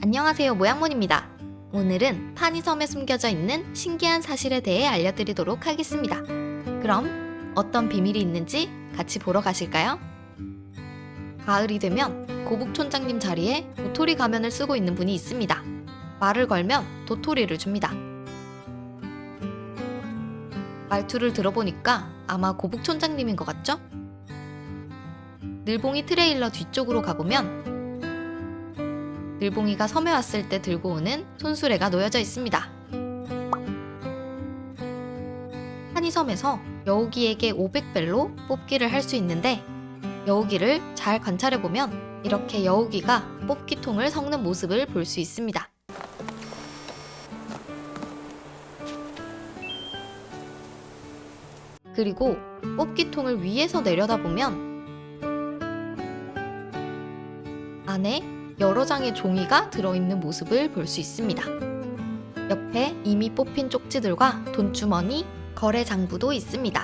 안녕하세요 모양몬입니다. 오늘은 파니섬에 숨겨져 있는 신기한 사실에 대해 알려드리도록 하겠습니다. 그럼 어떤 비밀이 있는지 같이 보러 가실까요? 가을이 되면 고북촌장님 자리에 도토리 가면을 쓰고 있는 분이 있습니다. 말을 걸면 도토리를 줍니다. 말투를 들어보니까 아마 고북촌장님인 것 같죠? 늘봉이 트레일러 뒤쪽으로 가보면 늘봉이가 섬에 왔을 때 들고 오는 손수레가 놓여져 있습니다. 한이섬에서 여우기에게 500벨로 뽑기를 할 수 있는데 여우기를 잘 관찰해보면 이렇게 여우기가 뽑기통을 섞는 모습을 볼 수 있습니다. 그리고 뽑기통을 위에서 내려다보면 안에 여러 장의 종이가 들어있는 모습을 볼 수 있습니다. 옆에 이미 뽑힌 쪽지들과 돈주머니, 거래 장부도 있습니다.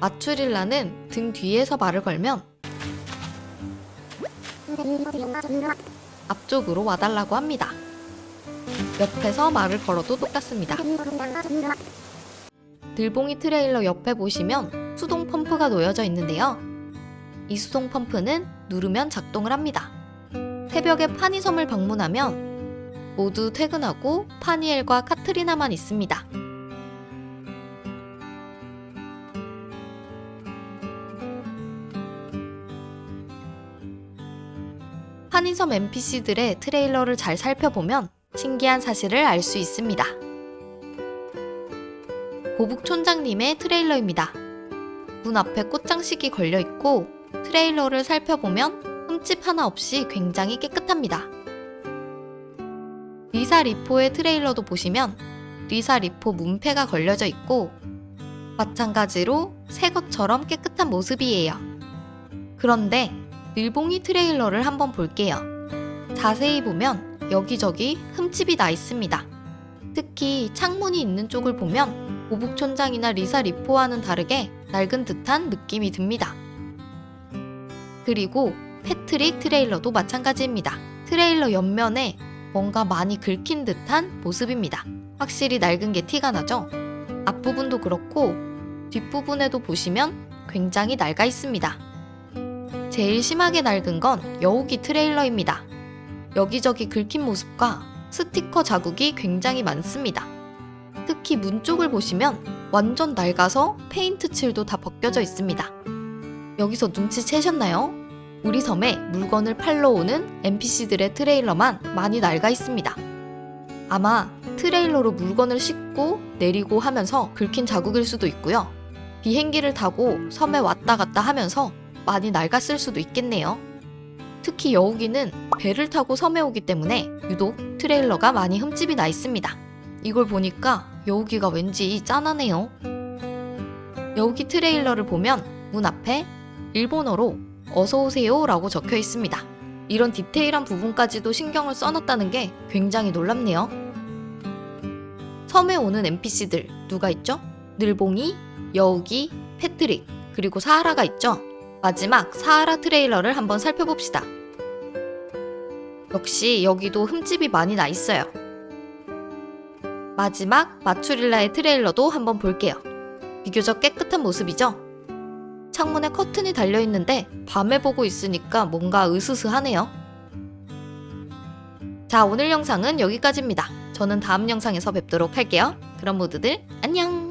마추릴라는 등 뒤에서 말을 걸면 앞쪽으로 와달라고 합니다. 옆에서 말을 걸어도 똑같습니다. 들봉이 트레일러 옆에 보시면 수동 펌프가 놓여져 있는데요. 이 수동 펌프는 누르면 작동을 합니다. 새벽에 파니섬을 방문하면 모두 퇴근하고 파니엘과 카트리나만 있습니다. 파니섬 NPC들의 트레일러를 잘 살펴보면 신기한 사실을 알 수 있습니다. 고북 촌장님의 트레일러입니다. 문 앞에 꽃장식이 걸려 있고 트레일러를 살펴보면 흠집 하나 없이 굉장히 깨끗합니다. 리사 리포의 트레일러도 보시면 리사 리포 문패가 걸려져 있고 마찬가지로 새 것처럼 깨끗한 모습이에요. 그런데 늘봉이 트레일러를 한번 볼게요. 자세히 보면 여기저기 흠집이 나 있습니다. 특히 창문이 있는 쪽을 보면 오북촌장이나 리사 리포와는 다르게 낡은 듯한 느낌이 듭니다. 그리고 패트릭 트레일러도 마찬가지입니다. 트레일러 옆면에 뭔가 많이 긁힌 듯한 모습입니다. 확실히 낡은 게 티가 나죠? 앞부분도 그렇고 뒷부분에도 보시면 굉장히 낡아 있습니다. 제일 심하게 낡은 건 여우기 트레일러입니다. 여기저기 긁힌 모습과 스티커 자국이 굉장히 많습니다. 특히 문 쪽을 보시면 완전 낡아서 페인트 칠도 다 벗겨져 있습니다. 여기서 눈치채셨나요? 우리 섬에 물건을 팔러 오는 NPC들의 트레일러만 많이 낡아 있습니다. 아마 트레일러로 물건을 싣고 내리고 하면서 긁힌 자국일 수도 있고요. 비행기를 타고 섬에 왔다 갔다 하면서 많이 낡았을 수도 있겠네요. 특히 여우기는 배를 타고 섬에 오기 때문에 유독 트레일러가 많이 흠집이 나 있습니다. 이걸 보니까 여우기가 왠지 짠하네요. 여우기 트레일러를 보면 문 앞에 일본어로 어서오세요 라고 적혀 있습니다. 이런 디테일한 부분까지도 신경을 써놨다는 게 굉장히 놀랍네요. 섬에 오는 NPC들 누가 있죠? 늘봉이, 여우기, 패트릭, 그리고 사하라가 있죠? 마지막 사하라 트레일러를 한번 살펴봅시다. 역시 여기도 흠집이 많이 나 있어요. 마지막 마추릴라의 트레일러도 한번 볼게요. 비교적 깨끗한 모습이죠? 창문에 커튼이 달려 있는데 밤에 보고 있으니까 뭔가 으스스하네요. 자, 오늘 영상은 여기까지입니다. 저는 다음 영상에서 뵙도록 할게요. 그럼 모두들 안녕!